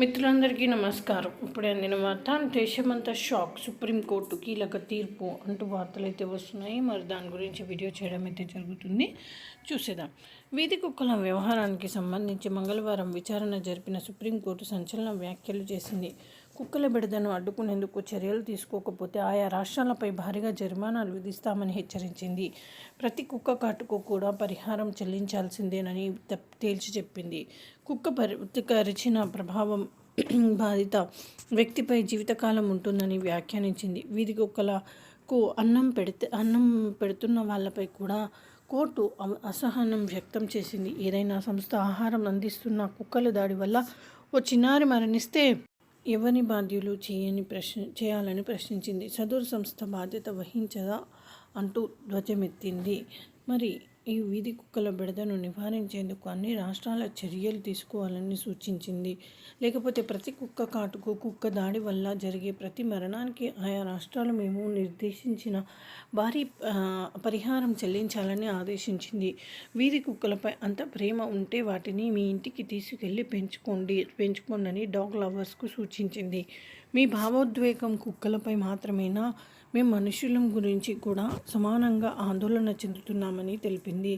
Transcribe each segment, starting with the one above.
మిత్రులందరికీ నమస్కారం. ఇప్పుడే అందిన వార్త దేశమంతా షాక్ సుప్రీంకోర్టు కీలక తీర్పు అంటూ వార్తలు అయితే వస్తున్నాయి. మరి దాని గురించి వీడియో చేయడం అయితే జరుగుతుంది. చూసేద్దాం. వీధి కుక్కల వ్యవహారానికి సంబంధించి మంగళవారం విచారణ జరిపిన సుప్రీంకోర్టు సంచలన వ్యాఖ్యలు చేసింది. కుక్కల బిడదను అడ్డుకునేందుకు చర్యలు తీసుకోకపోతే ఆయా రాష్ట్రాలపై భారీగా జరిమానాలు విధిస్తామని హెచ్చరించింది. ప్రతి కుక్క కాటుకు కూడా పరిహారం చెల్లించాల్సిందేనని తేల్చి చెప్పింది. కుక్క పరిచిన ప్రభావం బాధిత వ్యక్తిపై జీవితకాలం ఉంటుందని వ్యాఖ్యానించింది. వీధి కుక్కలకు అన్నం పెడితే అన్నం పెడుతున్న వాళ్ళపై కూడా కోర్టు అసహనం వ్యక్తం చేసింది. ఏదైనా సంస్థ ఆహారం అందిస్తున్న కుక్కల దాడి వల్ల ఓ చిన్నారి మరణిస్తే ఎవరిని బాధ్యులు చేయని ప్రశ్న చేయాలని ప్రశ్నించింది. సదూర్ సంస్థ బాధ్యత వహించదా? అంటూ ధ్వజమెత్తింది. మరి ఈ వీధి కుక్కల బెడదను నివారించేందుకు అన్ని రాష్ట్రాల చర్యలు తీసుకోవాలని సూచించింది. లేకపోతే ప్రతి కుక్క కాటుకు కుక్క దాడి వల్ల జరిగే ప్రతి మరణానికి ఆయా రాష్ట్రాలు మేము నిర్దేశించిన భారీ పరిహారం చెల్లించాలని ఆదేశించింది. వీధి కుక్కలపై అంత ప్రేమ ఉంటే వాటిని మీ ఇంటికి తీసుకెళ్ళి పెంచుకోండి పెంచుకోండి డాగ్ లవర్స్కు సూచించింది. మీ భావోద్వేగం కుక్కలపై మాత్రమేనా? మేము మనుషులం గురించి కూడా సమానంగా ఆందోళన చెందుతున్నామని తెలిపింది.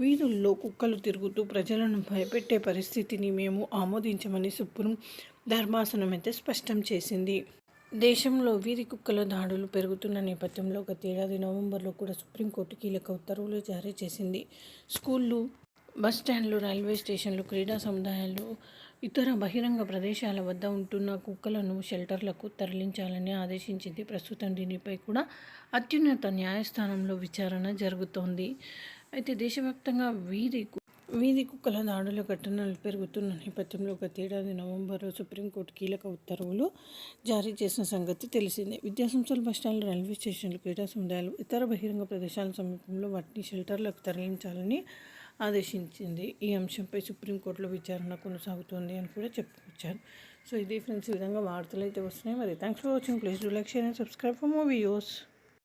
వీధుల్లో కుక్కలు తిరుగుతూ ప్రజలను భయపెట్టే పరిస్థితిని మేము ఆమోదించమని సుప్రీం ధర్మాసనం అయితే స్పష్టం చేసింది. దేశంలో వీధి కుక్కల దాడులు పెరుగుతున్న నేపథ్యంలో గత ఏడాది నవంబర్లో కూడా సుప్రీంకోర్టు కీలక ఉత్తర్వులు జారీ చేసింది. స్కూళ్ళు బస్ స్టాండ్లు రైల్వే స్టేషన్లు క్రీడా సముదాయాలు ఇతర బహిరంగ ప్రదేశాల వద్ద ఉంటున్న కుక్కలను షెల్టర్లకు తరలించాలని ఆదేశించింది. ప్రస్తుతం దీనిపై కూడా అత్యున్నత న్యాయస్థానంలో విచారణ జరుగుతోంది. అయితే దేశవ్యాప్తంగా వీధి వీధి కుక్కల దాడుల ఘటనలు పెరుగుతున్న నేపథ్యంలో గత ఏడాది నవంబర్ సుప్రీంకోర్టు కీలక ఉత్తర్వులు జారీ చేసిన సంగతి తెలిసిందే. విద్యాసంస్థలు బస్టాండ్లు రైల్వే స్టేషన్లు క్రీడా సముదాయాలు ఇతర బహిరంగ ప్రదేశాల సమీపంలో వాటిని షెల్టర్లకు తరలించాలని ఆదేశించింది. ఈ అంశంపై సుప్రీంకోర్టులో విచారణ కొనసాగుతోంది అని కూడా చెప్పుకొచ్చారు. సో ఇది ఫ్రెండ్స్ ఈ విధంగా వార్తలు అయితే వస్తున్నాయి. మరి thanks for watching. Please do like share and subscribe for more videos.